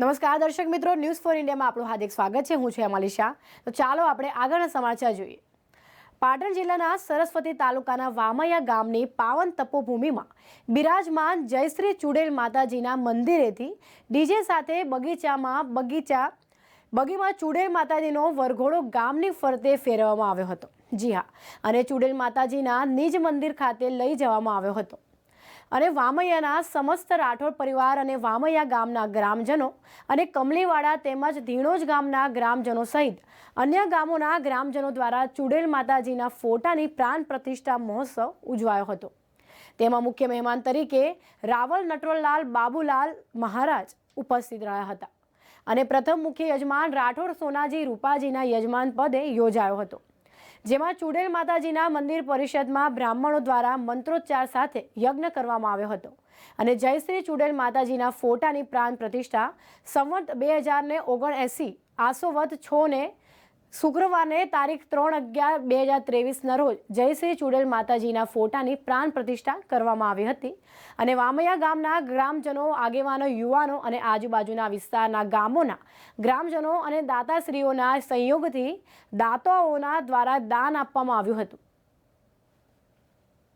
નમસ્કાર, દર્શક મિત્રો. ન્યૂઝ ફોર ઇન્ડિયામાં આપણું હાર્દિક સ્વાગત છે. હું છું હેમાલી શાહ. તો ચાલો આપણે આગળના સમાચાર જોઈએ. પાટણ જિલ્લાના સરસ્વતી તાલુકાના વામૈયા ગામની પાવન તપોભૂમિમાં બિરાજમાન જયશ્રી ચુડેલ માતાજીના મંદિરેથી ડીજે સાથે બગીચામાં બગીચા, બગીમાં ચુડેલ માતાજીનો વરઘોડો ગામની ફરતે ફેરવવામાં આવ્યો હતો. જી હા, અને ચુડેલ માતાજીના નિજ મંદિર ખાતે લઈ જવામાં આવ્યો હતો. અને વામૈયાના સમસ્ત રાઠોડ પરિવાર અને વામૈયા ગામના ગ્રામજનો અને કમલીવાડા તેમજ ધીણોજ ગામના ગ્રામજનો સહિત અન્ય ગામોના ગ્રામજનો દ્વારા ચુડેલ માતાજીના ફોટાની પ્રાણ પ્રતિષ્ઠા મહોત્સવ ઉજવાયો હતો. તેમાં મુખ્ય મહેમાન તરીકે રાવલ નટવરલાલ બાબુલાલ મહારાજ ઉપસ્થિત રહ્યા હતા. અને પ્રથમ મુખ્ય યજમાન રાઠોડ સોનાજી રૂપાજીના યજમાન પદે યોજાયો હતો. જેમાં ચુડેલ માતાજીના મંદિર પરિષદમાં બ્રાહ્મણો દ્વારા મંત્રોચ્ચાર સાથે યજ્ઞ કરવામાં આવ્યો હતો. અને જયશ્રી ચુડેલ માતાજીના ફોટાની પ્રાણ પ્રતિષ્ઠા સંવત બે હજાર ને ઓગણએંસી આસોવત છો ને શુક્રવારને તારીખ ત્રણ અગિયાર બે હજાર ત્રેવીસના રોજ જયશ્રી ચુડેલ માતાજીના ફોટાની પ્રાણ પ્રતિષ્ઠા કરવામાં આવી હતી. અને વામૈયા ગામના ગ્રામજનો, આગેવાનો, યુવાનો અને આજુબાજુના વિસ્તારના ગામોના ગ્રામજનો અને દાતાશ્રીઓના સંયોગથી દાતાઓના દ્વારા દાન આપવામાં આવ્યું હતું.